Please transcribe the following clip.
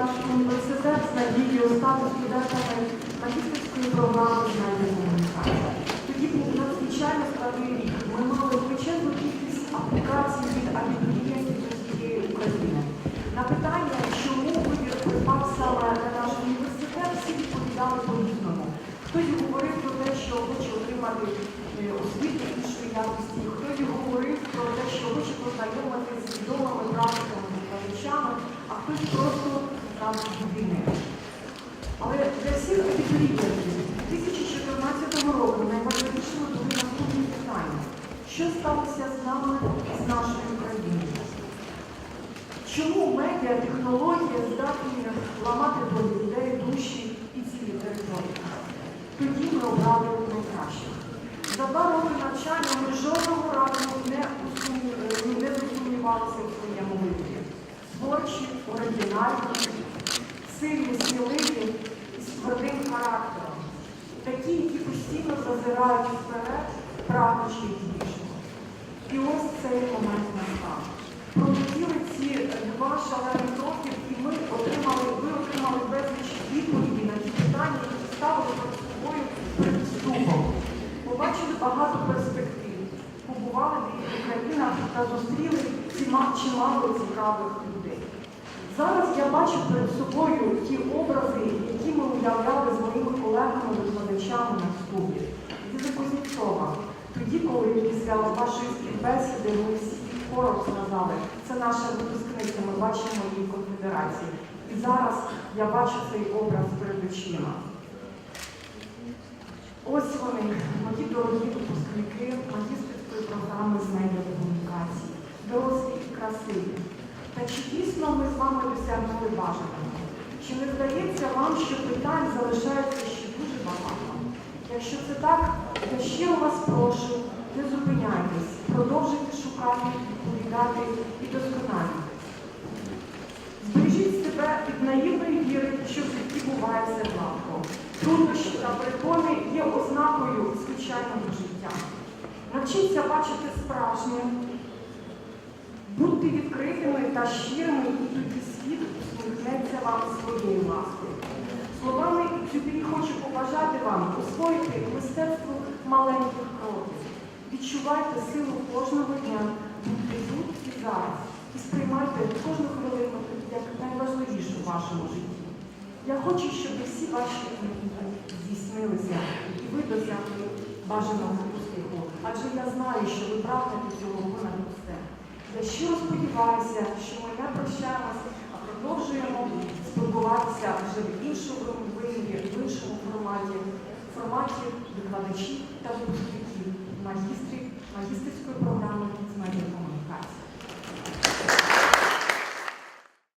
наш університет надію статус студентами магістерської програми знання гуманітарії. Тоді був надзвичайно складний рік. Ми мали величезну кількість аплікацій від абітурієнтів з усієї України. На питання, чому вибір припав саме на наш університет, всі відповідали по-різному. Хтось говорив про те, що хоче отримати е, освіту іншої якості, хтось говорив. Там. Але для всіх абітурієнтів 2014 року найважливішими були наступні питання. Що сталося з нами, з нашою країною? Чому медіа технології здатні ламати долі людей, душі і цілі території? Тоді ми обрали найкращих. За два роки навчання ми жодного разу не, засумнівалися у своєму виборі. Творчі, оригінальні, сильні, сміливі і з твердим характером. Такі, які постійно зазирають вперед, прагнучи більшого. І ось цей момент настав. Пролетіли ці два шалених років, і ми отримали, ви отримали безліч відповідей на ті питання, які ставили перед собою перед вступом. Побачили багато перспектив, побували в різних країнах та зустріли чимало цікавих людей. Зараз я бачу перед собою ті образи, які ми уявляли з моїми колегами-викладачами на вступі. Ліза Кузнєцова, тоді, коли після вашої співбесіди ми всі хором сказали, це наша випускниця, ми бачимо її конфедерації. І зараз я бачу цей образ перед очима. Ось вони, мої дорогі випускники магістерської програми з медіакомунікації, дорослі і красиві. Та чи дійсно ми з вами досягнули бажаного? Чи не здається вам, що питань залишається ще дуже багато? Якщо це так, я щиро вас прошу, не зупиняйтесь, продовжуйте шукати, відповідати і досконалюватись. Збережіть себе від наївної віри, що в житті буває все гладко. Труднощі та перепони є ознакою звичайного життя. Навчіться бачити справжнє, будьте відкритими та щирими, і тоді світ усміхнеться вам своєю ласкою. Словами Дзюбі хочу побажати вам освоїти мистецтво маленьких кроків. Відчувайте силу кожного дня, будьте тут і зараз. І сприймайте кожну хвилину як найважливішу в вашому житті. Я хочу, щоб всі ваші мрії здійснилися і ви досягли бажаного успіху. Адже я знаю, що ви прагнете цього понад усе. Я щиро сподіваюся, що ми не прощаємося, а продовжуємо спілкуватися вже в іншому вимірі, в іншому форматі, в форматі викладачів та випускників магістрів,